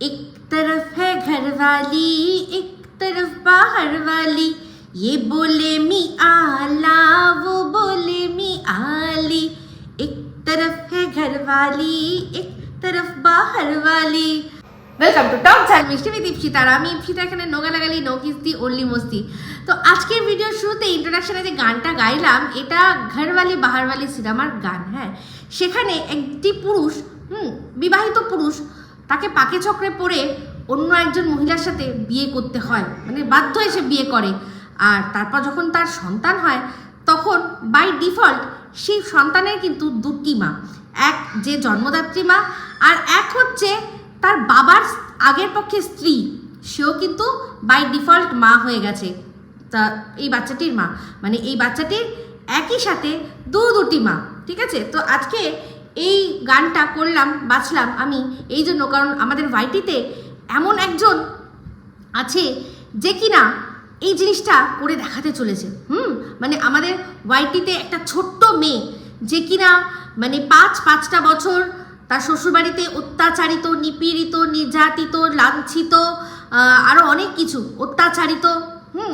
एक तरफ है घर वाली एक तरफ बाहर वाली ये बोले मी आला वो बोले मी आली एक तरफ है घर वाली एक तरफ बाहर वाली ওয়েলকাম টু টক ঝাল মিষ্টি আমি দীপশিতা আর আমি ইপসিতা এখানে নোগা লাগালি নো কিস্তি ওনলি মস্তি তো আজকের ভিডিওর শুরুতে ইন্ট্রোডাকশনে যে গানটা গাইলাম এটা ঘরওয়ালি বাহারওয়ালি সিনেমার গান হ্যাঁ সেখানে একটি পুরুষ হুম বিবাহিত পুরুষ তাকে পাকে চক্রে পড়ে অন্য একজন মহিলার সাথে বিয়ে করতে হয়। মানে বাধ্য হয়ে সে বিয়ে করে। আর তারপর যখন তার সন্তান হয়, তখন বাই ডিফল্ট সেই সন্তানের কিন্তু দুটি মা। এক যে জন্মদাত্রী মা, আর এক হচ্ছে তার বাবার আগের পক্ষে স্ত্রী। সেও কিন্তু বাই ডিফল্ট মা হয়ে গেছে। তা এই বাচ্চাটির মা। মানে এই বাচ্চাটির একই সাথে দু দুটি মা। ঠিক আছে? তো আজকে এই গানটা করলাম বাছলাম আমি। এই জন্য কারণ আমাদের ভাইটিতে এমন একজন আছে যে কিনা এই জিনিসটা করে দেখাতে চলেছে। হুম? মানে আমাদের ওয়াইটিতে একটা ছোট্ট মেয়ে যে কিনা মানে পাঁচ, পাঁচটা বছর তার শ্বশুরবাড়িতে অত্যাচারিত, নিপীড়িত, নির্যাতিত, লাঞ্ছিত আরও অনেক কিছু অত্যাচারিত, হুম?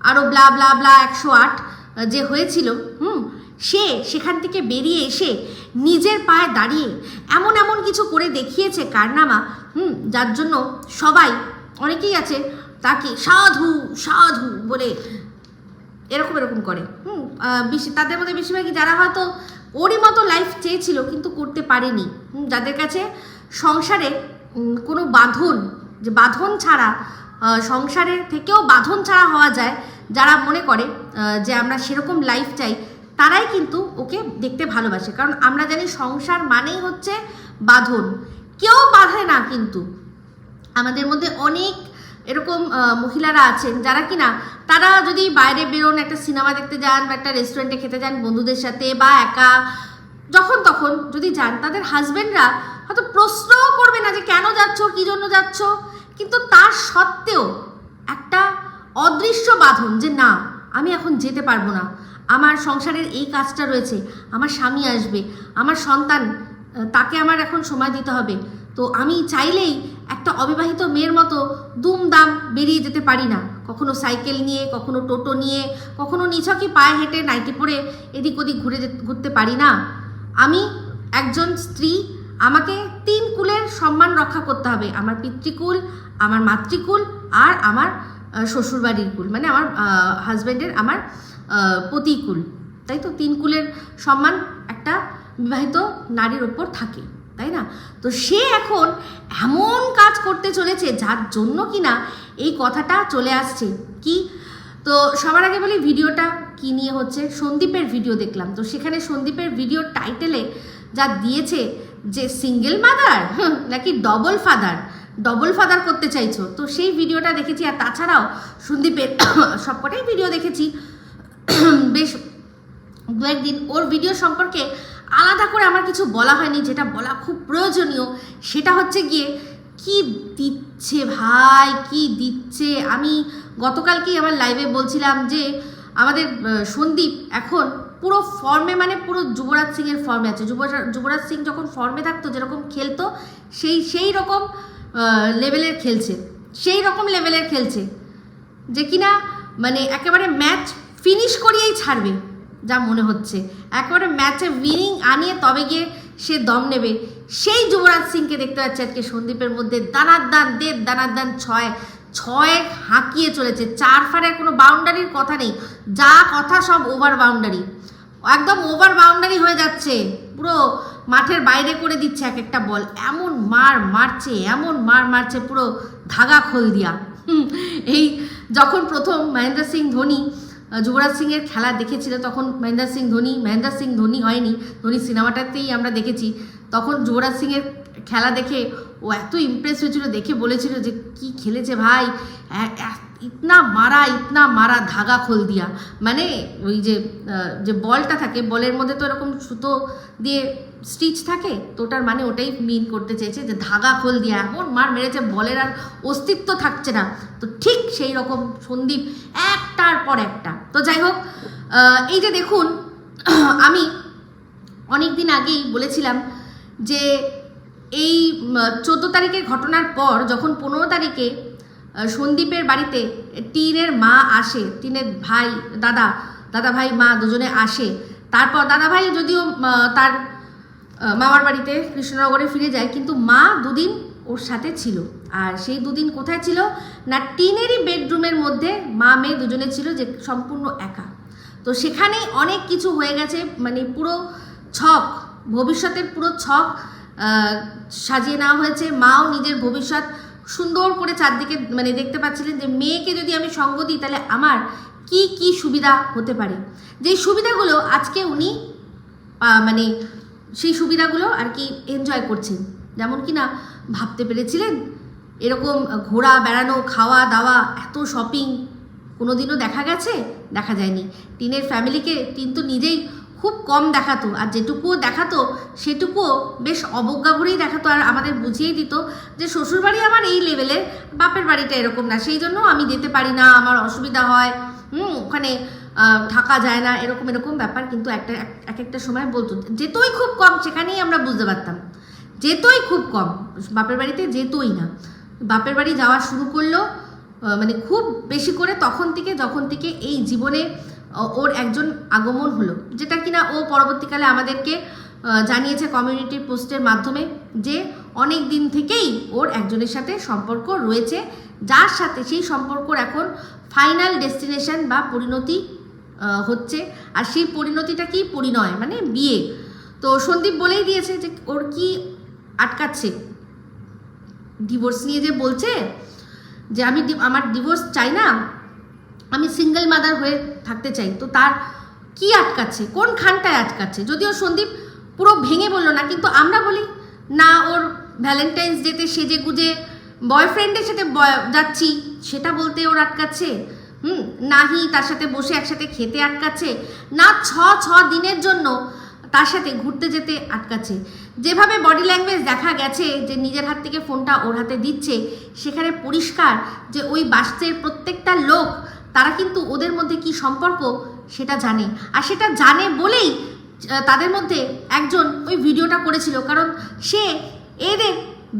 আরও ব্লা ব্লা ব্লা একশো আট যে হয়েছিল, হুম? সে সেখান থেকে বেরিয়ে এসে নিজের পায়ে দাঁড়িয়ে এমন এমন কিছু করে দেখিয়েছে কারনামা। হুম যার জন্য সবাই অনেকেই আছে তাকে সাধু সাধু বলে এরকম এরকম করে। হুম বেশি তাদের মধ্যে বেশিরভাগই যারা হয়তো ওরই মতো লাইফ চেয়েছিল কিন্তু করতে পারেনি। হুম, যাদের কাছে সংসারে কোনো বাঁধন যে বাঁধন ছাড়া সংসারের থেকেও বাঁধন ছাড়া হওয়া যায় যারা মনে করে যে আমরা সেরকম লাইফ চাই তারাই কিন্তু ওকে দেখতে ভালোবাসে। কারণ আমরা জানি সংসার মানেই হচ্ছে বাঁধন। কেউ বাঁধে না কিন্তু। আমাদের মধ্যে অনেক এরকম মহিলারা আছেন যারা কিনা, তারা যদি বাইরে বেরোন, একটা সিনেমা দেখতে যান বা একটা রেস্টুরেন্টে খেতে যান বন্ধুদের সাথে বা একা, যখন তখন যদি যান, তাদের হাজবেন্ডরা হয়তো প্রশ্নও করবে না যে কেন যাচ্ছ, কী জন্য যাচ্ছ। কিন্তু তার সত্ত্বেও একটা অদৃশ্য বাঁধন যে, না, আমি এখন যেতে পারব না। আমার সংসারের এই কাজটা রয়েছে, আমার স্বামী আসবে, আমার সন্তান তাকে আমার এখন সময় দিতে হবে। তো আমি চাইলেই একটা অবিবাহিত মেয়ের মতো দুমদাম বেরিয়ে যেতে পারি না। কখনো সাইকেল নিয়ে, কখনো টোটো নিয়ে, কখনো নিছকই পায়ে হেঁটে নাইটি পরে এদিক ওদিক ঘুরে ঘুরতে পারি না। আমি একজন স্ত্রী, আমাকে তিন কুলের সম্মান রক্ষা করতে হবে। আমার পিতৃকুল, আমার মাতৃকুল আর আমার শ্বশুরবাড়ির কুল। মানে আমার হাজব্যান্ডের আমার আহ, পতিকুল তাই তো? তিন কুলের সম্মান একটা বিবাহিত নারীর ওপর থাকে তাই না? তো সে এখন এমন কাজ করতে চলেছে যার জন্য কিনা এই কথাটা চলে আসছে। কি? তো সবার আগে বলি ভিডিওটা কি নিয়ে হচ্ছে? সন্দীপের ভিডিও দেখলাম। তো সেখানে সন্দীপের ভিডিও টাইটেলে যা দিয়েছে যে সিঙ্গেল মাদার নাকি ডবল ফাদার ডবল ফাদার করতে চাইছো। তো সেই ভিডিওটা দেখেছি। আর তাছাড়াও সন্দীপের সবকটাই ভিডিও দেখেছি। বেশ দু একদিন ওর ভিডিও সম্পর্কে আলাদা করে আমার কিছু বলা হয়নি, যেটা বলা খুব প্রয়োজনীয়, সেটা হচ্ছে গিয়ে, কি দিচ্ছে ভাই, কি দিচ্ছে? আমি গতকালকেই আমার লাইভে বলছিলাম যে, আমাদের সন্দীপ এখন পুরো ফর্মে মানে পুরো যুবরাজ সিংয়ের ফর্মে আছে। যুবরাজ যুবরাজ সিং যখন ফর্মে থাকতো, যেরকম খেলতো, সেই সেই রকম লেভেলের খেলছে। সেই রকম লেভেলের খেলছে। যে কিনা মানে একেবারে ম্যাচ ফিনিশ করিয়েই ছাড়বে, যা মনে হচ্ছে। একেবারে ম্যাচে উইনিং আনিয়ে তবে গিয়ে সে দম নেবে। সেই যুবরাজ সিংকে দেখতে পাচ্ছি আজকে সন্দীপের মধ্যে। দানার দান দেড় দানার দান ছয় ছয় হাঁকিয়ে চলেছে। চার ফারের কোনো বাউন্ডারির কথা নেই। যা কথা সব ওভার বাউন্ডারি একদম ওভার বাউন্ডারি হয়ে যাচ্ছে। পুরো মাঠের বাইরে করে দিচ্ছে এক একটা বল। এমন মার মারছে, এমন মার মারছে পুরো ধাগা খোল দিয়া এই যখন প্রথম মহেন্দ্র সিং ধোনি যুবরাজ সিংয়ের খেলা দেখেছিল তখন মহেন্দ্র সিং ধোনি, মহেন্দ্র সিং ধোনি হয়নি, ধোনি সিনেমাটাতেই আমরা দেখেছি। তখন যুবরাজ সিংয়ের খেলা দেখে ও এত ইমপ্রেস হয়েছিল, দেখে বলেছিল যে, কি খেলেছে ভাই? ইতনা মারা ইতনা মারা ধাগা খোল দিয়া মানে ওই যে যে বলটা থাকে বলের মধ্যে তো এরকম সুতো দিয়ে স্টিচ থাকে তো ওটার মানে ওটাই মিন করতে চেয়েছে যে ধাগা খোল দিয়া এমন মার মেরেছে বলের আর অস্তিত্ব থাকছে না তো ঠিক সেই রকম সন্দীপ একটার পর একটা তো যাই হোক এই যে দেখুন আমি অনেক দিন আগেই বলেছিলাম যে, এই চোদ্দ তারিখের ঘটনার পর, যখন পনেরো তারিখে সন্দীপের বাড়িতে টিনের মা আসে, টিনের ভাই, দাদা দাদা ভাই মা দুজনে আসে। তারপর দাদা ভাই যদিও তার মামার বাড়িতে কৃষ্ণনগরে ফিরে যায়, কিন্তু মা দুদিন ওর সাথে ছিল। আর সেই দুদিন কোথায় ছিল? না, টিনেরই বেডরুমের মধ্যে মা মেয়ে দুজনে ছিল যে সম্পূর্ণ একা। তো সেখানেই অনেক কিছু হয়ে গেছে মানে পুরো ছক, ভবিষ্যতের পুরো ছক সাজিয়ে নেওয়া হয়েছে। মাও নিজের ভবিষ্যৎ সুন্দর করে চারদিকে মানে দেখতে পাচ্ছিলেন যে মেয়েকে যদি আমি সঙ্গ দিই, তাহলে আমার কি কি সুবিধা হতে পারে? যেই সুবিধাগুলো আজকে উনি মানে সেই সুবিধাগুলো আর কি এনজয় করছেন। যেমন কি না, ভাবতে পেরেছিলেন? এরকম ঘোরা, বেড়ানো, খাওয়া, দাওয়া, এত শপিং কোনোদিনও দেখা গেছে? দেখা যায়নি। টিনের ফ্যামিলিকে টিন তো নিজেই খুব কম দেখাতো, আর যেটুকুও দেখাতো, সেটুকুও বেশ অবজ্ঞা ভরেই দেখাতো, আর আমাদের বুঝিয়েই দিত যে শ্বশুরবাড়ি আমার এই লেভেলের, বাপের বাড়িটা এরকম না, সেই জন্য আমি যেতে পারি না, আমার অসুবিধা হয়, হুম, ওখানে থাকা যায় না, এরকম এরকম ব্যাপার, কিন্তু একটা, এক- এক একটা সময় বলতো, যেতই খুব কম, সেখানেই আমরা বুঝতে পারতাম, যেতই খুব কম, বাপের বাড়িতে যেতই না, বাপের বাড়ি যাওয়া শুরু করল মানে খুব বেশি করে তখন থেকে, যখন থেকে এই জীবনে ওর একজন আগমন হলো, যেটা কিনা ও পরবর্তীকালে আমাদেরকে জানিয়েছে কমিউনিটি পোস্টের মাধ্যমে যে অনেক দিন থেকেই ওর একজনের সাথে সম্পর্ক রয়েছে, যার সাথে সেই সম্পর্কর এখন ফাইনাল ডেস্টিনেশন বা পরিণতি হচ্ছে। আর সেই পরিণতিটা কি? পরিণয় মানে বিয়ে। তো সন্দীপ বলেই দিয়েছে যে ওর কি আটকাচ্ছে। ডিভোর্স নিয়ে যে বলছে যে আমি আমার ডিভোর্স চাই না আমি সিঙ্গেল মাদার হয়ে থাকতে চাই, তো তার কি আটকাচ্ছে? কোন খানটায় আটকাচ্ছে? যদিও সন্দীপ পুরো ভেঙে বলল না, কিন্তু আমরা বলি, না, ওর ভ্যালেন্টাইন্স ডেতে সেজে গুজে বয়ফ্রেন্ডের সাথে যাচ্ছি, সেটা বলতে ওর আটকাচ্ছে? হুম, নাহি, তার সাথে বসে একসাথে খেতে আটকাচ্ছে? না, ছ ছ দিনের জন্য তার সাথে ঘুরতে যেতে আটকাচ্ছে? যেভাবে বডি ল্যাঙ্গুয়েজ দেখা গেছে, যে নিজের হাত থেকে ফোনটা ওর হাতে দিচ্ছে, সেখানে পরিষ্কার যে ওই বাসের প্রত্যেকটা লোক তারা কিন্তু ওদের মধ্যে কি সম্পর্ক সেটা জানে। আর সেটা জানে বলেই তাদের মধ্যে একজন ওই ভিডিওটা করেছিল। কারণ সে এদের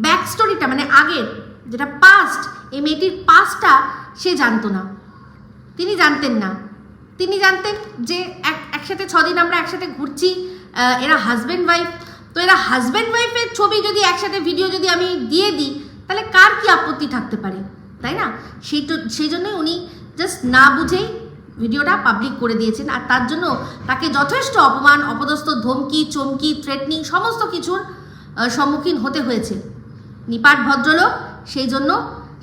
ব্যাক স্টোরিটা মানে আগের যেটা পাস্ট এই মেয়েটির পাস্টটা সে জানতো না। তিনি জানতেন না। তিনি জানতেন যে এক, একসাথে ছদিন আমরা একসাথে ঘুরছি এরা হাজব্যান্ড ওয়াইফ তো এরা হাজব্যান্ড ওয়াইফের ছবি যদি একসাথে ভিডিও যদি আমি দিয়ে দিই, তাহলে কার কি আপত্তি থাকতে পারে? তাই না? সেই তো, সেই জন্যই উনি জাস্ট না বুঝেই ভিডিওটা পাবলিক করে দিয়েছেন। আর তার জন্য তাকে যথেষ্ট অপমান, অপদস্থ, ধমকি, চমকি থ্রেটনিং সমস্ত কিছুর সম্মুখীন হতে হয়েছে। নিপাট ভদ্রলোক সেই জন্য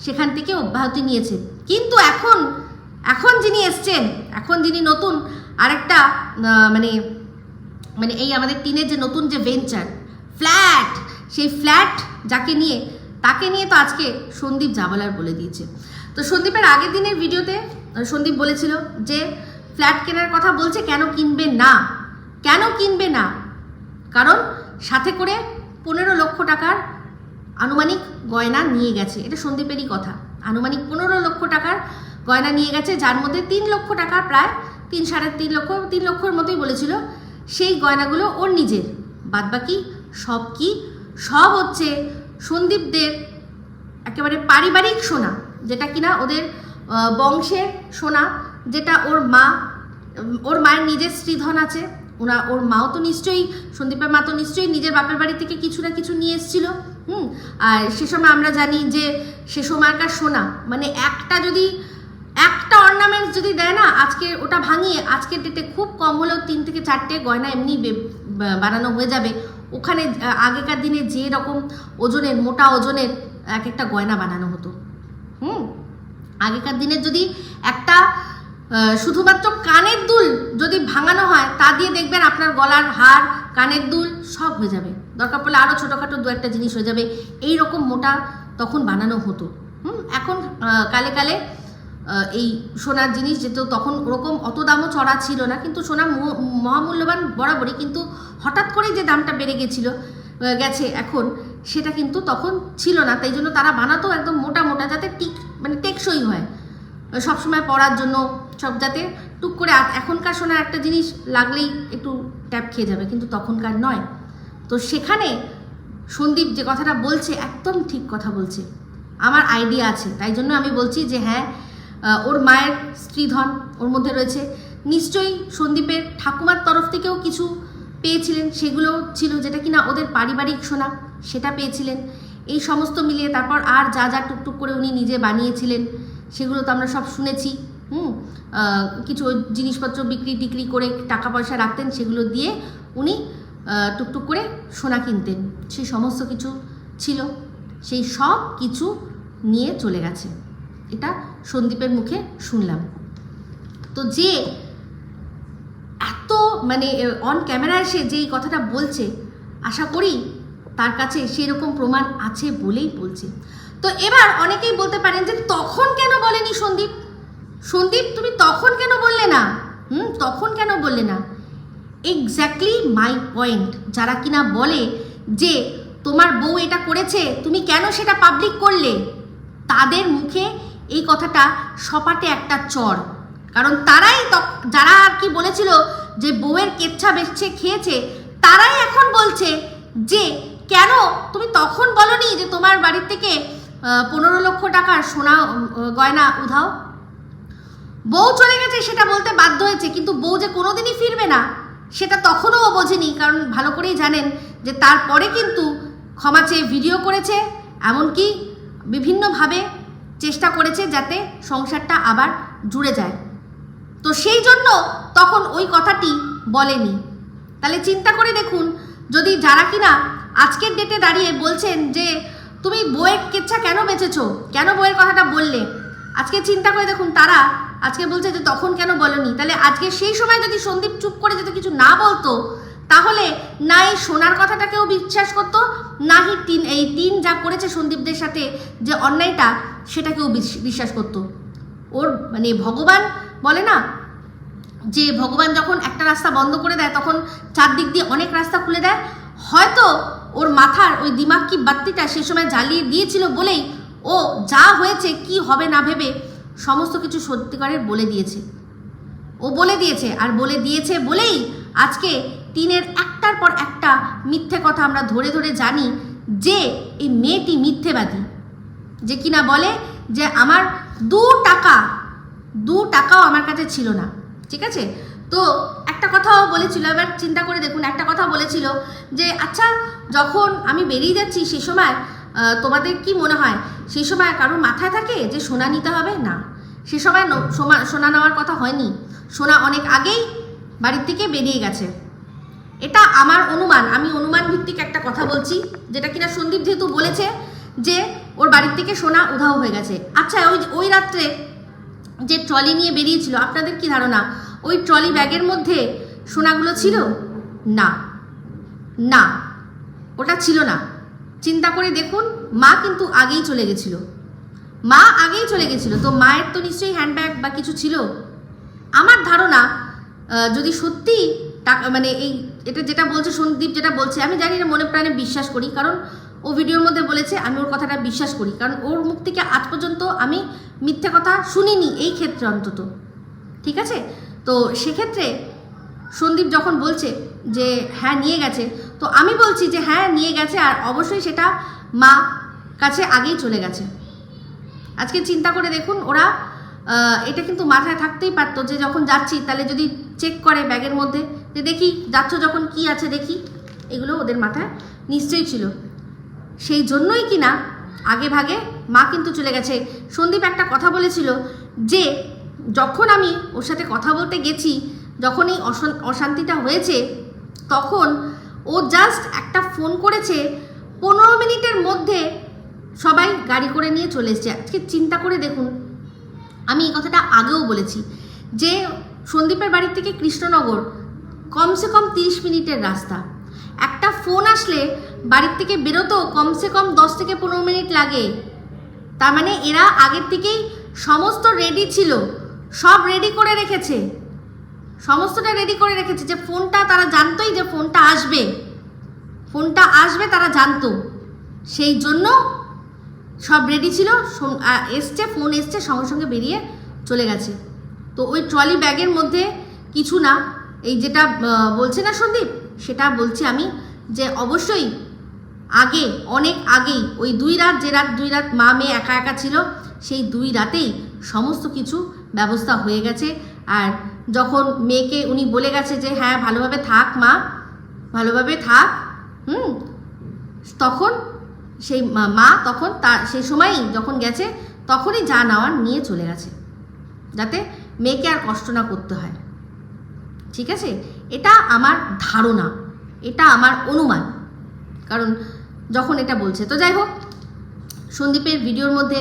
সেখান থেকে অব্যাহতি নিয়েছে কিন্তু এখন এখন যিনি এসছেন, এখন যিনি নতুন আরেকটা মানে মানে এই আমাদের টিনের যে নতুন যে ভেঞ্চার ফ্ল্যাট সেই ফ্ল্যাট যাকে নিয়ে, তাকে নিয়ে তো আজকে সন্দীপ জাবালার বলে দিয়েছে। তো সন্দীপের আগের দিনের ভিডিওতে সন্দীপ বলেছিল যে, ফ্ল্যাট কেনার কথা বলছে কেন কিনবে না? কেন কিনবে না? কারণ সাথে করে পনেরো লক্ষ টাকার আনুমানিক গয়না নিয়ে গেছে। এটা সন্দীপেরই কথা। আনুমানিক পনেরো লক্ষ টাকার গয়না নিয়ে গেছে, যার মধ্যে তিন লক্ষ টাকা প্রায় তিন সাড়ে তিন লক্ষ, তিন লক্ষর মতোই বলেছিল, সেই গয়নাগুলো ওর নিজের। বাদবাকি সব কি? সব হচ্ছে সন্দীপদের একেবারে পারিবারিক সোনা। যেটা কিনা ওদের বংশের সোনা, যেটা ওর মা ওর মায়ের নিজের স্ত্রীধন আছে, ওরা, ওর মাও তো নিশ্চয়ই, সন্দীপের মা তো নিশ্চয়ই নিজের বাপের বাড়ি থেকে কিছু না কিছু নিয়ে এসেছিল, হুম? আর সে সময় আমরা জানি যে সে সময়কার সোনা মানে একটা যদি, একটা অর্নামেন্টস যদি দেয় না, আজকে ওটা ভাঙিয়ে, আজকের ডেটে খুব কম হলেও তিন থেকে চারটে গয়না এমনি বানানো হয়ে যাবে। ওখানে আগেকার দিনে যে রকম ওজনের, মোটা ওজনের এক একটা গয়না বানানো হতো। হুম। আগেকার দিনের যদি একটা শুধুমাত্র কানের দুল যদি ভাঙানো হয়, তা দিয়ে দেখবেন আপনার গলার হার, কানের দুল সব হয়ে যাবে। দরকার পড়লে আরও ছোটোখাটো দু একটা জিনিস হয়ে যাবে। এই রকম মোটা তখন বানানো হতো। হুম, এখন কালে কালে এই সোনার জিনিস যেহেতু তখন ওরকম অত দামও চড়া ছিল না। কিন্তু সোনা মহামূল্যবান বরাবরই। কিন্তু হঠাৎ করেই যে দামটা বেড়ে গেছিল গেছে এখন। সেটা কিন্তু তখন ছিল না, তাই জন্য তারা বানাতো একদম মোটা মোটা যাতে টিক মানে টেকসই হয়। সবসময় পড়ার জন্য সব যাতে টুক করে এখনকার সোনার একটা জিনিস লাগলেই একটু ট্যাপ খেয়ে যাবে, কিন্তু তখনকার নয়। তো সেখানে সন্দীপ যে কথাটা বলছে একদম ঠিক কথা বলছে। আমার আইডিয়া আছে, তাই জন্য আমি বলছি যে হ্যাঁ ওর মায়ের স্ত্রীধন ওর মধ্যে রয়েছে। নিশ্চয়ই সন্দীপের ঠাকুমার তরফ থেকেও কিছু পেয়েছিলেন সেগুলো ছিল যেটা কিনা ওদের পারিবারিক সোনা, সেটা পেয়েছিলেন। এই সমস্ত মিলিয়ে তারপর আর যা যা টুকটুক করে উনি নিজে বানিয়েছিলেন, সেগুলো তো আমরা সব শুনেছি, হুম? কিছু জিনিসপত্র বিক্রি টিক্রি করে টাকা পয়সা রাখতেন, সেগুলো দিয়ে উনি টুকটুক করে সোনা কিনতেন। সেই সমস্ত কিছু ছিল, সেই সব কিছু নিয়ে চলে গেছে। এটা সন্দীপের মুখে শুনলাম। তো যে এত মানে অন ক্যামেরায় এসে যে এই কথাটা বলছে, আশা করি তার কাছে সেরকম প্রমাণ আছে বলেই বলছে। তো এবার অনেকেই বলতে পারেন যে, তখন কেন বলেনি সন্দীপ? সন্দীপ, তুমি তখন কেন বললে না? হুম, তখন কেন বললে না? এক্স্যাক্টলি মাই পয়েন্ট যারা কিনা বলে যে, তোমার বউ এটা করেছে, তুমি কেন সেটা পাবলিক করলে? তাদের মুখে এই কথাটা সপাটে একটা চর। কারণ তারাই যারা আর কি বলেছিল যে বউয়ের কেচ্ছা বেচছে খেয়েছে, তারাই এখন বলছে যে, কেন তুমি তখন বলনি যে তোমার বাড়ির থেকে পনেরো লক্ষ টাকার সোনা গয়না উধাও? বউ চলে গেছে সেটা বলতে বাধ্য হয়েছে, কিন্তু বউ যে কোনোদিনই ফিরবে না, সেটা তখনও ও বোঝেনি, কারণ ভালো করেই জানেন যে তারপরে কিন্তু ক্ষমা চেয়ে ভিডিও করেছে, এমনকি বিভিন্নভাবে চেষ্টা করেছে যাতে সংসারটা আবার জুড়ে যায়। তো সেই জন্য তখন ওই কথাটি বলেনি। তাহলে চিন্তা করে দেখুন, যদি যারা কিনা আজকের ডেটে দাঁড়িয়ে বলছেন যে, তুমি বইয়ের কেচ্ছা কেন বেঁচেছো? কেন বইয়ের কথাটা বললে? আজকে চিন্তা করে দেখুন, তারা আজকে বলছে যে, তখন কেন বলনি? তাহলে আজকে সেই সময় যদি সন্দীপ চুপ করে যদি কিছু না বলতো, তাহলে না এই সোনার কথাটাকেও বিশ্বাস করতো, না হি তিন এই তিন যা করেছে সন্দীপদের সাথে যে অন্যায়টা সেটাকেও বিশ- বিশ্বাস করতো। ওর মানে ভগবান বলে না? যে ভগবান যখন একটা রাস্তা বন্ধ করে দেয়, তখন চারদিক দিয়ে অনেক রাস্তা খুলে দেয়। হয়তো ওর মাথার ওই দিমাগ কি বাত্তিটা সে সময় জ্বালিয়ে দিয়েছিল বলেই ও যা হয়েছে, কি হবে না ভেবে সমস্ত কিছু সত্যিকারের বলে দিয়েছে। ও বলে দিয়েছে আর বলে দিয়েছে বলেই আজকে তিনের একটার পর একটা মিথ্যে কথা আমরা ধরে ধরে জানি যে এই মেয়েটি মিথ্যেবাদী। যে কিনা বলে যে আমার দু টাকা দু টাকাও আমার কাছে ছিল না, ঠিক আছে? তো একটা কথাও বলেছিল, এবার চিন্তা করে দেখুন, একটা কথা বলেছিল যে আচ্ছা যখন আমি বেরিয়ে যাচ্ছি সে সময় তোমাদের কি মনে হয়? সেই সময় কারোর মাথায় থাকে যে সোনা নিতে হবে? না। সে সময় সোনা নেওয়ার কথা হয়নি। সোনা অনেক আগেই বাড়ির থেকে বেরিয়ে গেছে। এটা আমার অনুমান, আমি অনুমান ভিত্তিক একটা কথা বলছি, যেটা কিনা সন্দীপ যেহেতু বলেছে যে, ওর বাড়ির থেকে সোনা উধাও হয়ে গেছে। আচ্ছা ওই ওই রাত্রে যে ট্রলি নিয়ে বেরিয়েছিল, আপনাদের কি ধারণা? ওই ট্রলি ব্যাগের মধ্যে সোনাগুলো ছিল? না। না। ওটা ছিল না। চিন্তা করে দেখুন, মা কিন্তু আগেই চলে গেছিল। মা আগেই চলে গেছিল, তো মায়ের তো নিশ্চয়ই হ্যান্ডব্যাগ বা কিছু ছিল? আমার ধারণা যদি সত্যি টাকা মানে এই, এটা যেটা বলছে, সন্দীপ যেটা বলছে, আমি জানি না, মনে প্রাণে বিশ্বাস করি, কারণ ও ভিডিওর মধ্যে বলেছে, আমি ওর কথাটা বিশ্বাস করি, কারণ ওর মুখ থেকে আজ পর্যন্ত আমি মিথ্যে কথা শুনিনি এই ক্ষেত্রে অন্তত। ঠিক আছে? তো সেক্ষেত্রে সন্দীপ যখন বলছে যে হ্যাঁ নিয়ে গেছে। তো আমি বলছি যে হ্যাঁ নিয়ে গেছে আর অবশ্যই সেটা মা কাছে আগেই চলে গেছে। আজকে চিন্তা করে দেখুন, ওরা এটা কিন্তু মাথায় থাকতেই পারতো যে, যখন যাচ্ছি, তাহলে যদি চেক করে ব্যাগের মধ্যে, যে দেখি, যাচ্ছ যখন, কি আছে দেখি। এগুলো ওদের মাথায় নিশ্চয়ই ছিল। সেই জন্যই কি না? আগে ভাগে মা কিন্তু চলে গেছে। সন্দীপ একটা কথা বলেছিল যে, যখন আমি ওর সাথে কথা বলতে গেছি, যখন এই অশান্তিটা হয়েছে, তখন ও জাস্ট একটা ফোন করেছে, পনেরো মিনিটের মধ্যে সবাই গাড়ি করে নিয়ে চলে এসছে। আজকে চিন্তা করে দেখুন, আমি এই কথাটা আগেও বলেছি যে, সন্দীপের বাড়ির থেকে কৃষ্ণনগর কমসে কম তিরিশ মিনিটের রাস্তা। একটা ফোন আসলে বাড়ির থেকে বেরোতেও কমসে কম দশ থেকে পনেরো মিনিট লাগে। তার মানে এরা আগের থেকেই সমস্ত রেডি ছিল। সব রেডি করে রেখেছে। সমস্তটা রেডি করে রেখেছে যে ফোনটা তারা জানতোই যে ফোনটা আসবে। ফোনটা আসবে তারা জানতো। সেই জন্য সব রেডি ছিল। এসছে ফোন এসছে, সঙ্গে সঙ্গে বেরিয়ে চলে গেছে। তো ওই ট্রলি ব্যাগের মধ্যে কিছু না। এই যেটা বলছে না সন্দীপ? সেটা বলছি আমি যে অবশ্যই আগে, অনেক আগেই ওই দুই রাত যে রাত দুই রাত মা মেয়ে একা একা ছিল, সেই দুই রাতেই সমস্ত কিছু ব্যবস্থা হয়ে গেছে। আর যখন মেয়েকে উনি বলে গেছে যে হ্যাঁ ভালোভাবে থাক মা, ভালোভাবে থাক, হুম? তখন সেই মা- তখন তার সেই সময়ই যখন গেছে, তখনই যা নেওয়ার নিয়ে চলে গেছে। যাতে মেয়েকে আর কষ্ট না করতে হয়। ঠিক আছে? এটা আমার ধারণা। এটা আমার অনুমান। কারণ যখন এটা বলছে। তো যাই হোক সন্দীপের ভিডিওর মধ্যে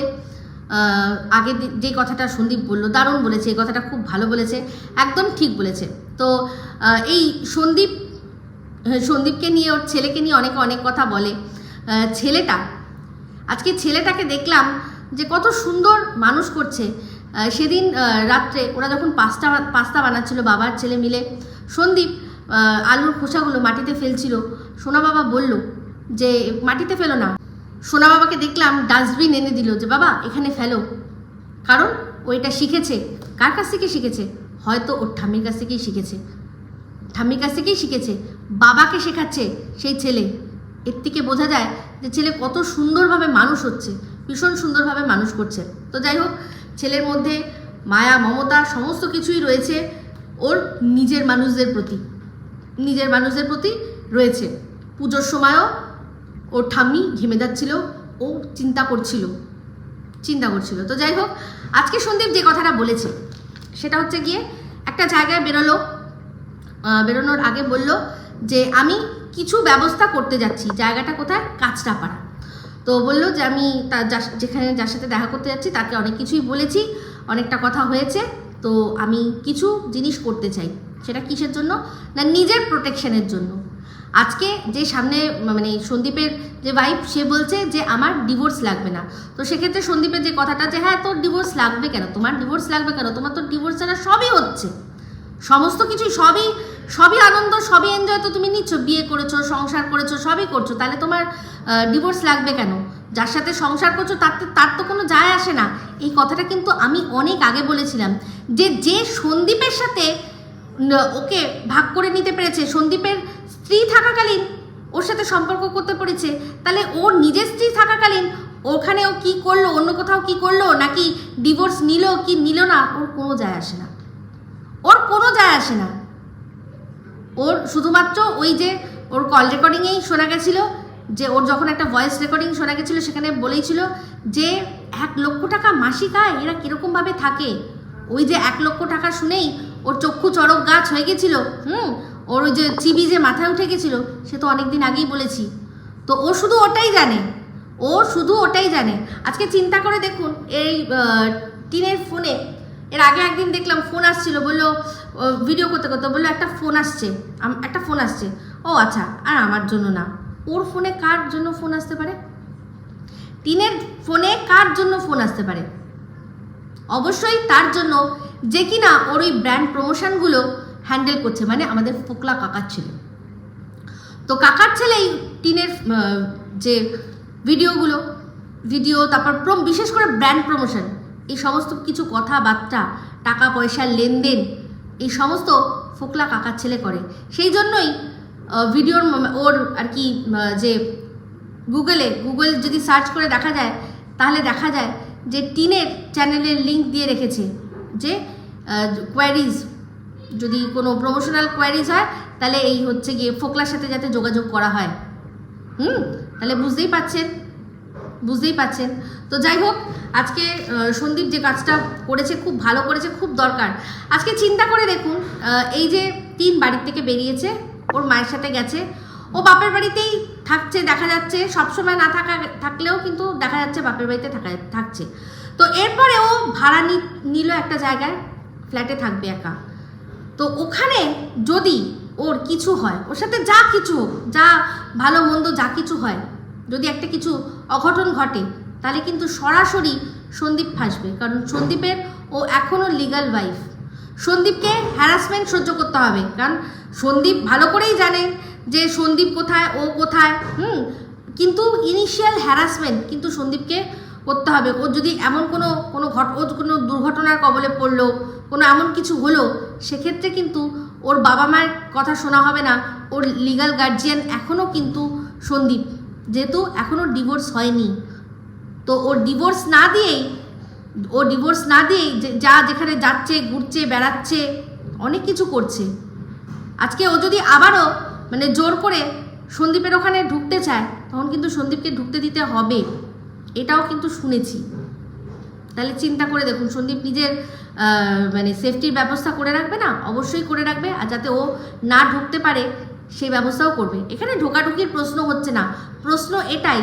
আগে যে- যে কথাটা সন্দীপ বলল দারুণ বলেছে এই কথাটা খুব ভালো বলেছে একদম ঠিক বলেছে। তো এই সন্দীপ হ্যাঁ, সন্দীপকে নিয়ে ওর ছেলেকে নিয়ে অনেকে অনেক কথা বলে। ছেলেটা আজকে ছেলেটাকে দেখলাম যে কত সুন্দর মানুষ করছে। সেদিন রাত্রে ওরা যখন পাস্তা পাস্তা বানাচ্ছিল বাবার ছেলে মিলে সন্দীপ আলুর খোসাগুলো মাটিতে ফেলছিল। সোনা বাবা বলল যে মাটিতে ফেলো না। সোনা বাবাকে দেখলাম ডাস্টবিন এনে দিল যে, বাবা, এখানে ফেলো। কারণ ও এটা শিখেছে। কার কাছ থেকে শিখেছে? হয়তো ওর ঠাম্মির কাছ থেকেই শিখেছে। ঠাম্মির কাছ থেকেই শিখেছে। বাবাকে শেখাচ্ছে সেই ছেলে। এর থেকে বোঝা যায় যে, ছেলে কত সুন্দরভাবে মানুষ হচ্ছে, ভীষণ সুন্দরভাবে মানুষ করছে। তো যাই হোক, ছেলের মধ্যে মায়া, মমতা সমস্ত কিছুই রয়েছে ওর নিজের মানুষদের প্রতি। নিজের মানুষদের প্রতি রয়েছে। পুজোর সময়ও ওর ঠাম্মি ঘেমে যাচ্ছিল, ও চিন্তা করছিল চিন্তা করছিল। তো যাই হোক, আজকে সন্দীপ যে কথাটা বলেছে, সেটা হচ্ছে গিয়ে একটা জায়গায় বেরোলো বেরোনোর আগে বলল যে, আমি কিছু ব্যবস্থা করতে যাচ্ছি, জায়গাটা কোথায়? কাঁচরাপাড়া। তো বলল যে, আমি তার যেখানে যার সাথে দেখা করতে যাচ্ছি, তাকে অনেক কিছুই বলেছি, অনেকটা কথা হয়েছে, তো আমি কিছু জিনিস করতে চাই। সেটা কিসের জন্য? না, নিজের প্রোটেকশনের জন্য। আজকে যে সামনে মানে সন্দীপের যে ওয়াইফ সে বলছে যে আমার ডিভোর্স লাগবে না। তো সেক্ষেত্রে সন্দীপের যে কথাটা যে হ্যাঁ তোর ডিভোর্স লাগবে কেন? তোমার ডিভোর্স লাগবে কেন? তোমার তো ডিভোর্স ছাড়া সবই হচ্ছে। সমস্ত কিছু সবই সবই আনন্দ, সবই এনজয় তো তুমি নিচ্ছ। বিয়ে করেছ, সংসার করেছ, সবই করছ। তাহলে তোমার ডিভোর্স লাগবে কেন? যার সাথে সংসার করছ, তার তার তো কোনো যায় আসে না। এই কথাটা কিন্তু আমি অনেক আগে বলেছিলাম যে যে সন্দীপের সাথে ওকে ভাগ করে নিতে পেরেছে, সন্দীপের স্ত্রী থাকাকালীন ওর সাথে সম্পর্ক করতে পেরেছে, তাহলে ওর নিজের স্ত্রী থাকাকালীন ওখানে ও কি করল, অন্য কোথাও কি করল, নাকি ডিভোর্স নিল কি নিল না, ওর কোনো যায় আসে না। ওর কোনো যায় আসে না। ওর শুধুমাত্র ওই যে ওর কল রেকর্ডিংয়েই শোনা গেছিল, যে ওর যখন একটা ভয়েস রেকর্ডিং শোনা গেছিল, সেখানে বলেইছিল যে, এক লক্ষ টাকা মাসিক আয়, এরা কীরকমভাবে থাকে? ওই যে এক লক্ষ টাকা শুনেই ওর চক্ষু চড়ক গাছ হয়ে গেছিল, হুম? ওর ওই যে চিবি যে মাথায় উঠে গেছিল, সে তো অনেক দিন আগেই বলেছি। তো ও শুধু ওটাই জানে। ও শুধু ওটাই জানে। আজকে চিন্তা করে দেখুন, এই টিনের ফোনে, এর আগে একদিন দেখলাম ফোন আসছিল, বলল ভিডিও করতে করতে বলল, একটা ফোন আসছে। একটা ফোন আসছে। ও আচ্ছা আর আমার জন্য না। ওর ফোনে কার জন্য ফোন আসতে পারে? টিনের ফোনে কার জন্য ফোন আসতে পারে? অবশ্যই তার জন্য। যে কিনা ওর ওই ব্র্যান্ড প্রমোশনগুলো হ্যান্ডেল করছে মানে আমাদের ফোকলা কাকার ছেলে। তো কাকার ছেলেই টিনের যে ভিডিওগুলো ভিডিও তারপর প্রম- বিশেষ করে ব্র্যান্ড প্রমোশন এই সমস্ত কিছু কথাবার্তা, টাকা পয়সার লেনদেন, এই সমস্ত ফোকলা কাকার ছেলে করে। সেই জন্যই ভিডিওর ওর আর কি যে গুগলে গুগল যদি সার্চ করে দেখা যায়, তাহলে দেখা যায় যে টিনের চ্যানেলের লিংক দিয়ে রেখেছে যে কোয়ারিজ যদি কোনো প্রমোশনাল কোয়ারিজ হয়, তাহলে এই হচ্ছে গিয়ে ফোকলার সাথে যাতে যোগাযোগ করা হয়। হুম? তাহলে বুঝতেই পাচ্ছেন। বুঝতেই পাচ্ছেন। তো যাই হোক, আজকে সন্দীপ যে কাজটা করেছে, খুব ভালো করেছে, খুব দরকার। আজকে চিন্তা করে দেখুন এই যে তিন বাড়ির থেকে বেরিয়েছে, ওর মায়ের সাথে গেছে। ও বাপের বাড়িতেই থাকছে, দেখা যাচ্ছে। সবসময় না থাকা, থাকলেও কিন্তু দেখা যাচ্ছে বাপের বাড়িতে থাকা, থাকছে। তো এরপরে ও ভাড়া নিল একটা জায়গায় ফ্ল্যাটে থাকবে একা। তো ওখানে যদি ওর কিছু হয়, ওর সাথে যা কিছু যা ভালো মন্দ যা কিছু হয়, যদি একটা কিছু অঘটন ঘটে, তাহলে কিন্তু সরাসরি সন্দীপ ফাঁসবে। কারণ সন্দীপের ও এখনও লিগাল ওয়াইফ সন্দীপকে হ্যারাসমেন্ট সহ্য করতে হবে। কারণ সন্দীপ ভালো করেই জানে যে সন্দীপ কোথায়, ও কোথায়, হুম? কিন্তু ইনিশিয়াল হ্যারাসমেন্ট কিন্তু সন্দীপকে করতে হবে। ও যদি এমন কোনো কোনো ঘট, ও কোনো দুর্ঘটনার কবলে পড়ল, কোনো এমন কিছু হলো, সেক্ষেত্রে কিন্তু ওর বাবা মায়ের কথা শোনা হবে না। ওর লিগাল গার্জিয়ান এখনও কিন্তু সন্দীপ, যেহেতু এখনও ডিভোর্স হয়নি। তো ওর ডিভোর্স না দিয়েই, ও ডিভোর্স না দিয়েই যে- যা যেখানে যাচ্ছে, ঘুরছে, বেড়াচ্ছে, অনেক কিছু করছে। আজকে ও যদি আবারও মানে জোর করে সন্দীপের ওখানে ঢুকতে চায়, তখন কিন্তু সন্দীপকে ঢুকতে দিতে হবে। এটাও কিন্তু শুনেছি। তাহলে চিন্তা করে দেখুন, সন্দীপ নিজের মানে সেফটির ব্যবস্থা করে রাখবে না? অবশ্যই করে রাখবে, আর যাতে ও না ঢুকতে পারে, সেই ব্যবস্থাও করবে। এখানে ঢোকাঢুকির প্রশ্ন হচ্ছে না। প্রশ্ন এটাই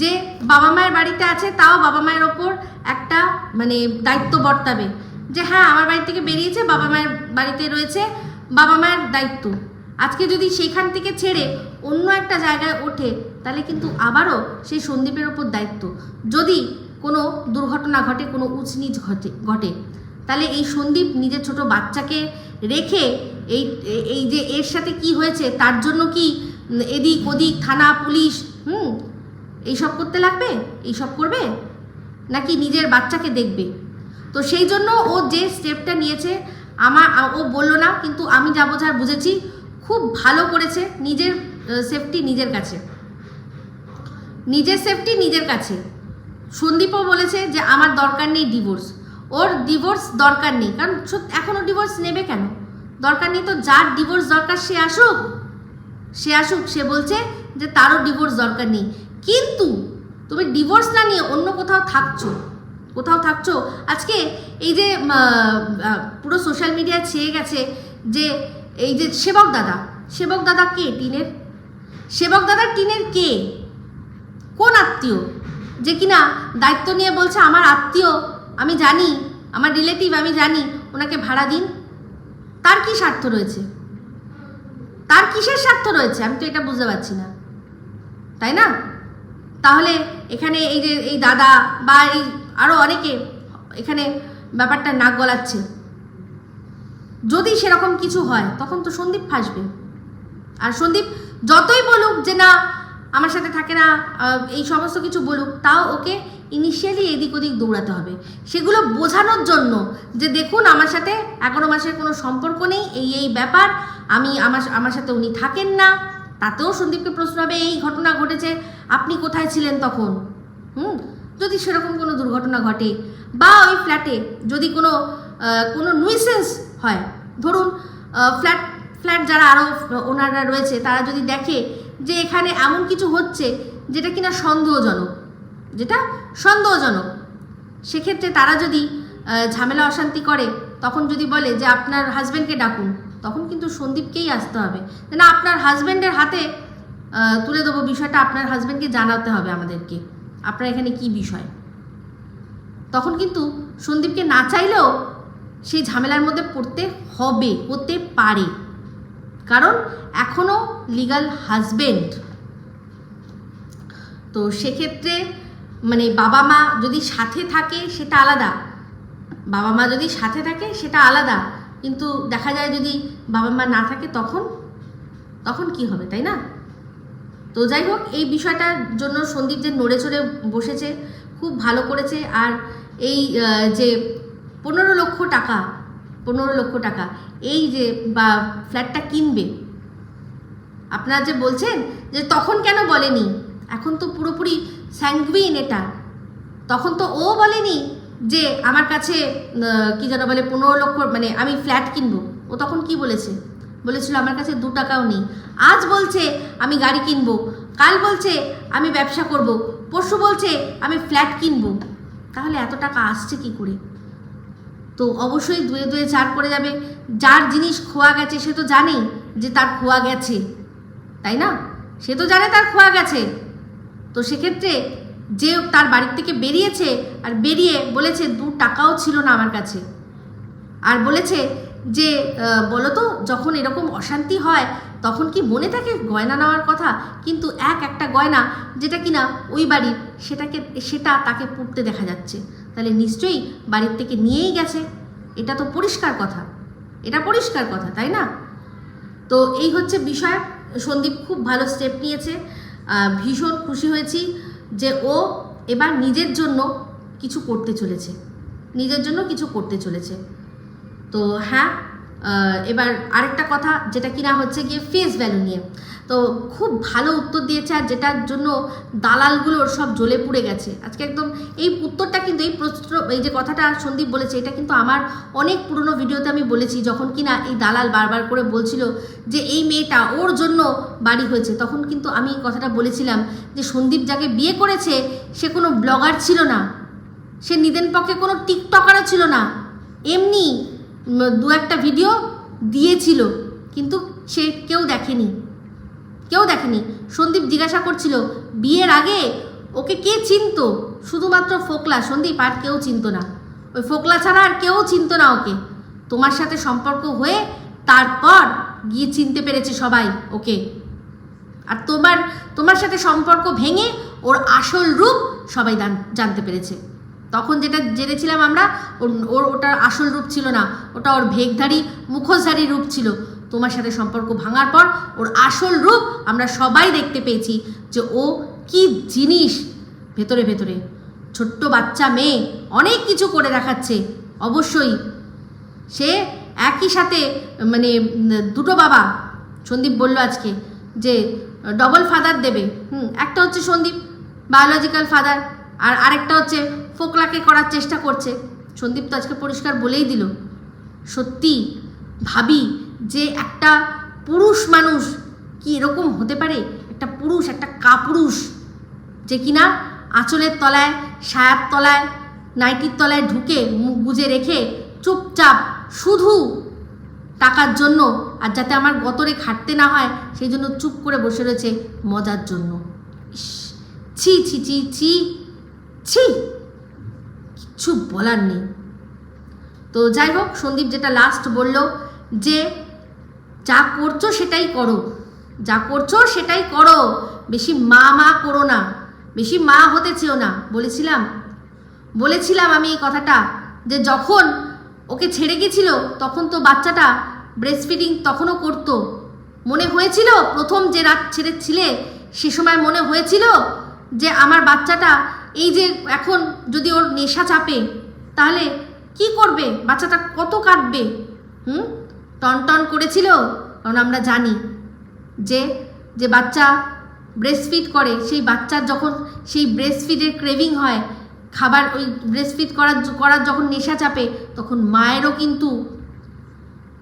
যে, বাবা মায়ের বাড়িতে আছে, তাও বাবা মায়ের ওপর একটা মানে দায়িত্ব বর্তাবে। যে হ্যাঁ আমার বাড়ি থেকে বেরিয়েছে, বাবা মায়ের বাড়িতে রয়েছে, বাবা মায়ের দায়িত্ব। আজকে যদি সেখান থেকে ছেড়ে অন্য একটা জায়গায় ওঠে, তাহলে কিন্তু আবারও সেই সন্দীপের ওপর দায়িত্ব। যদি কোনো দুর্ঘটনা ঘটে, কোনো উচনিচ ঘটে ঘটে, তাহলে এই সন্দীপ নিজের ছোট বাচ্চাকে রেখে এই এই যে এর সাথে কি হয়েছে, তার জন্য কি এদিক ওদিক থানা, পুলিশ, হুম, এইসব করতে লাগবে? এইসব করবে? নাকি নিজের বাচ্চাকে দেখবে? তো সেই জন্য ও যে স্টেপটা নিয়েছে আমার ও বলল না, কিন্তু আমি যা বুঝেছি খুব ভালো করেছে নিজের সেফটি নিজের কাছে। নিজের সেফটি নিজের কাছে। সন্দীপও বলেছে যে, আমার দরকার নেই ডিভোর্স ওর ডিভোর্স দরকার নেই। কারণ এখনও ডিভোর্স নেবে কেন? দরকার নেই তো, যার ডিভোর্স দরকার সে আসুক। সে আসুক, সে বলছে যে, তারও ডিভোর্স দরকার নেই। কিন্তু তুমি ডিভোর্স না নিয়ে অন্য কোথাও থাকছো কোথাও থাকছো। আজকে এই যে পুরো সোশ্যাল মিডিয়ায় ছেয়ে গেছে যে এই যে সেবক দাদা সেবক দাদা কে টিনের? সেবক দাদা টিনের কে? কোন আত্মীয়? যে কিনা দায়িত্ব নিয়ে বলছে, আমার আত্মীয়, আমি জানি, আমার রিলেটিভ আমি জানি, ওনাকে ভাড়া দিন। তার কি স্বার্থ রয়েছে? তার কিসের স্বার্থ রয়েছে? আমি তো এটা বুঝতে পারছি না। তাই না? তাহলে এখানে এই যে এই দাদা বা এই আরও অনেকে এখানে ব্যাপারটা নাক গলাচ্ছে। যদি সেরকম কিছু হয়, তখন তো সন্দীপ ফাঁসবে। আর সন্দীপ যতই বলুক যে না, আমার সাথে থাকে না এই সমস্ত কিছু বলুক, তাও ওকে ইনিশিয়ালি এদিক ওদিক দৌড়াতে হবে। সেগুলো বোঝানোর জন্য যে দেখুন, আমার সাথে এগারো মাসের কোনো সম্পর্ক নেই, এই এই ব্যাপার, আমি আমার আমার সাথে উনি থাকেন না, তাতেও সন্দীপকে প্রশ্ন হবে, এই ঘটনা ঘটেছে, আপনি কোথায় ছিলেন তখন? হুম? যদি সেরকম কোনো দুর্ঘটনা ঘটে, বা ওই ফ্ল্যাটে যদি কোনো কোনো নুইসেন্স হয়। ধরুন ফ্ল্যাট ফ্ল্যাট যারা আরও ওনাররা রয়েছে, তারা যদি দেখে যে এখানে এমন কিছু হচ্ছে যেটা কিনা সন্দেহজনক, যেটা সন্দেহজনক, সেক্ষেত্রে তারা যদি ঝামেলা অশান্তি করে, তখন যদি বলে যে আপনার হাজব্যান্ডকে ডাকুন, তখন কিন্তু সন্দীপকেই আসতে হবে। না আপনার হাজব্যান্ডের হাতে তুলে দেবো বিষয়টা, আপনার হাজব্যান্ডকে জানাতে হবে আমাদেরকে, আপনার এখানে কি বিষয়? তখন কিন্তু সন্দীপকে না চাইলেও সেই ঝামেলার মধ্যে পড়তে হবে হতে পারে। কারণ এখনও লিগাল হাজবেন্ড তো সেক্ষেত্রে মানে বাবা মা যদি সাথে থাকে, সেটা আলাদা। বাবা মা যদি সাথে থাকে, সেটা আলাদা। কিন্তু দেখা যায় যদি বাবা মা না থাকে, তখন তখন কি হবে, তাই না? তো যাই হোক, এই বিষয়টার জন্য সন্দীপ যে নড়ে চড়ে বসেছে, খুব ভালো করেছে। আর এই যে পনেরো লক্ষ টাকা, পনেরো লক্ষ টাকা। এই যে, বা ফ্ল্যাটটা কিনবে। আপনারা যে বলছেন যে তখন কেন বলেনি? এখন তো পুরোপুরি স্যাঙ্গুইন এটা। তখন তো ও বলেনি যে আমার কাছে কি যেন বলে, পনেরো লক্ষ মানে আমি ফ্ল্যাট কিনবো। ও তখন কি বলেছে? বলেছিল, আমার কাছে দু টাকাও নেই। আজ বলছে, আমি গাড়ি কিনবো। কাল বলছে, আমি ব্যবসা করব। পরশু বলছে, আমি ফ্ল্যাট কিনবো। তাহলে এত টাকা আসছে কি করে? তো অবশ্যই দুয়ে দুয়ে চার পড়ে যাবে। যার জিনিস খোয়া গেছে, সে তো জানেই যে তার খোয়া গেছে, তাই না? সে তো জানে তার খোয়া গেছে। তো সেক্ষেত্রে যে তার বাড়ির থেকে বেরিয়েছে আর বেরিয়ে বলেছে, দু টাকাও ছিল না আমার কাছে। আর বলেছে যে বলো তো, যখন এরকম অশান্তি হয়, তখন কি মনে থাকে গয়না নেওয়ার কথা? কিন্তু এক একটা গয়না, যেটা কিনা ওই বাড়ির, সেটাকে, সেটা তাকে পড়তে দেখা যাচ্ছে। তাহলে নিশ্চয়ই বাড়ির থেকে নিয়েই গেছে। এটা তো পরিষ্কার কথা। এটা পরিষ্কার কথা, তাই না? তো এই হচ্ছে বিষয়। সন্দীপ খুব ভালো স্টেপ নিয়েছে। ভীষণ খুশি হয়েছি যে ও এবার নিজের জন্য কিছু করতে চলেছে। নিজের জন্য কিছু করতে চলেছে। তো হ্যাঁ এবার আরেকটা কথা, যেটা কিনা হচ্ছে গিয়ে ফেস ভ্যালু নিয়ে। তো খুব ভালো উত্তর দিয়েছে আর যেটার জন্য দালালগুলোর সব জ্বলে পুড়ে গেছে। আজকে একদম এই উত্তরটা কিন্তু, এই প্রশ্ন, এই যে কথাটা সন্দীপ বলেছে, এটা কিন্তু আমার অনেক পুরনো ভিডিওতে আমি বলেছি, যখন কিনা এই দালাল বারবার করে বলছিল যে এই মেয়েটা ওর জন্য বাড়ি হয়েছে, তখন কিন্তু আমি কথাটা বলেছিলাম যে সন্দীপ যাকে বিয়ে করেছে, সে কোনো ব্লগার ছিল না। সে নিদেন পক্ষে কোনো টিকটকারও ছিল না। এমনি দু একটা ভিডিও দিয়েছিল, কিন্তু সে কেউ দেখেনি। কেউ দেখেনি। সন্দীপ জিজ্ঞাসা করছিল, বিয়ের আগে ওকে কে চিনতো? শুধুমাত্র ফোকলা, সন্দীপ আর কেউ চিনতো না। ওই ফোকলা ছাড়া আর কেউ চিনতো না ওকে। তোমার সাথে সম্পর্ক হয়ে তারপর গিয়ে চিনতে পেরেছে সবাই ওকে। আর তোমার তোমার সাথে সম্পর্ক ভেঙে ওর আসল রূপ সবাই জান- জানতে পেরেছে। তখন যেটা জেনেছিলাম আমরা, ওর ওটার আসল রূপ ছিল না, ওটা ওর ভেগধারী মুখোশধারী রূপ ছিল। তোমার সাথে সম্পর্ক ভাঙার পর ওর আসল রূপ আমরা সবাই দেখতে পেয়েছি যে ও কি জিনিস ভেতরে ভেতরে। ছোট্ট বাচ্চা মেয়ে অনেক কিছু করে দেখাচ্ছে। অবশ্যই সে একই সাথে মানে দুটো বাবা, সন্দীপ বলল আজকে, যে ডবল ফাদার দেবে। হুম, একটা হচ্ছে সন্দীপ বায়োলজিক্যাল ফাদার আর আরেকটা হচ্ছে ফোকলাকে করার চেষ্টা করছে। সন্দীপ তো আজকে পরিষ্কার বলেই দিল। সত্যি, ভাবি, যে একটা পুরুষ মানুষ কি এরকম হতে পারে? একটা পুরুষ, একটা কাপুরুষ, যে কিনা আঁচলের তলায়, সায়ার তলায়, নাইটির তলায় ঢুকে মুখ গুজে রেখে চুপচাপ শুধু টাকার জন্য আর যাতে আমার গতরে খাটতে না হয়, সেই জন্য চুপ করে বসে রয়েছে মজার জন্য। ছি ছি ছি ছি ছি। কিচ্ছু বলার নেই। তো যাই হোক, সন্দীপ যেটা লাস্ট বলল যে, যা করছ সেটাই করো। যা করছ সেটাই করো। বেশি মা মা করো না। বেশি মা হতে চেও না। বলেছিলাম। বলেছিলাম আমি এই কথাটা যে, যখন ওকে ছেড়ে গেছিল, তখন তো বাচ্চাটা ব্রেস্ট ফিডিং তখনও করতো। মনে হয়েছিল প্রথম যে রাত ছেড়েছিলে, সে সময় মনে হয়েছিল যে, আমার বাচ্চাটা এই যে এখন যদি ওর নেশা চাপে, তাহলে কি করবে? বাচ্চাটা কত কাটবে হুম? টন টন করেছিল, কারণ আমরা জানি যে যে বাচ্চা ব্রেস্ট ফিড করে, সেই বাচ্চার যখন, সেই ব্রেস্ট ফিডের ক্রেভিং হয়, খাবার ওই ব্রেস্ট ফিড করার করার যখন নেশা চাপে, তখন মায়েরও কিন্তু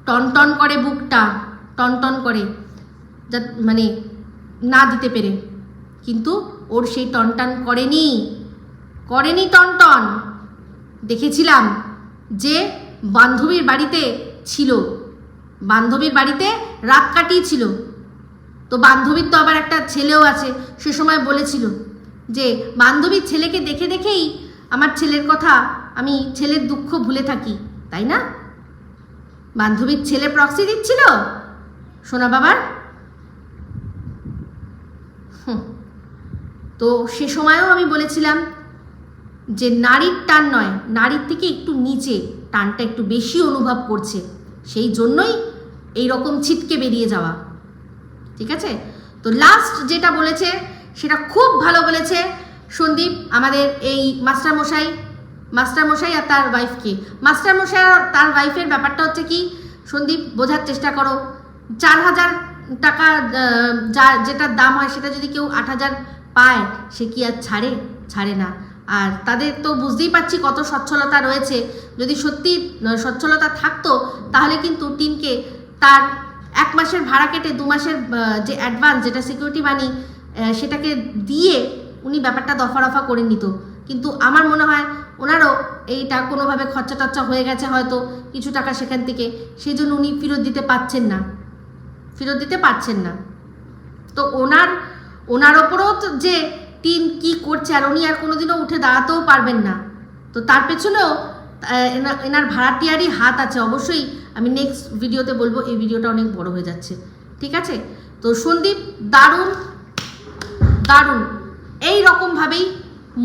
টনটন করে বুকটা, টনটন করে, যা মানে না দিতে পেরে। কিন্তু ওর সেই টনটন করেনি। করেনি টনটন। দেখেছিলাম যে বান্ধবীর বাড়িতে ছিল। বান্ধবীর বাড়িতে রাত কাটিয়েছিল। তো বান্ধবীর তো আবার একটা ছেলেও আছে, সে সময় বলেছিল যে, বান্ধবীর ছেলেকে দেখে দেখেই আমার ছেলের কথা, আমি ছেলের দুঃখ ভুলে থাকি, তাই না? বান্ধবীর ছেলে প্রক্সি দিচ্ছিল? সোনা বাবার। তো সে সময়ও আমি বলেছিলাম যে নারীর টান নয়, নারীর থেকে একটু নিচে টানটা একটু বেশি অনুভব করছে। সেই জন্যই এই রকম ছিটকে বেরিয়ে যাওয়া। ঠিক আছে? তো লাস্ট যেটা বলেছে, সেটা খুব ভালো বলেছে সন্দীপ, আমাদের এই মাস্টারমশাই মাস্টারমশাই আর তার ওয়াইফকে মাস্টারমশাই আর তার ওয়াইফের ব্যাপারটা হচ্ছে কি, সন্দীপ, বোঝার চেষ্টা করো। চার হাজার টাকা যা, যেটার দাম হয় সেটা যদি কেউ আট হাজার পায়, সে কি আর ছাড়ে? ছাড়ে না। আর তাদের তো বুঝতেই পারছি কত সচ্ছলতা রয়েছে। যদি সত্যি সচ্ছলতা থাকতো, তাহলে কিন্তু টিনকে তার এক মাসের ভাড়া কেটে দু মাসের যে অ্যাডভান্স যেটা সিকিউরিটি মানি সেটাকে দিয়ে উনি ব্যাপারটা দফা রফা করে নিত। কিন্তু আমার মনে হয় ওনারও এইটা কোনোভাবে খরচা টরচা হয়ে গেছে হয়তো কিছু টাকা সেখান থেকে। সেই জন্য উনি ফেরত দিতে পারছেন না। ফেরত দিতে পারছেন না। তো ওনার ওনার ওপরও যে টিন কি করছে আর উনি আর কোনোদিনও উঠে দাঁড়াতেও পারবেন না। তো তার পেছনেও এনার ভাড়াটিয়ারই হাত আছে। অবশ্যই আমি নেক্সট ভিডিওতে বলব, এই ভিডিওটা অনেক বড় হয়ে যাচ্ছে। ঠিক আছে? তো সন্দীপ, দারুণ দারুণ। এই রকমভাবেই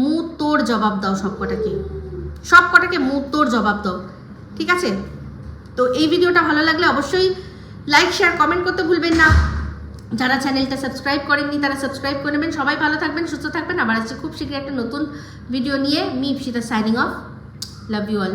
মু তোর জবাব দাও সব কটাকে সব কটাকে মু তোর জবাব দাও। ঠিক আছে? তো এই ভিডিওটা ভালো লাগলে অবশ্যই লাইক শেয়ার কমেন্ট করতে ভুলবেন না। যারা চ্যানেলটা সাবস্ক্রাইব করেননি, তারা সাবস্ক্রাইব করে নেবেন। সবাই ভালো থাকবেন, সুস্থ থাকবেন। আবার আসছে খুব শীঘ্রই একটা নতুন ভিডিও নিয়ে। Me Ipsita signing off love you all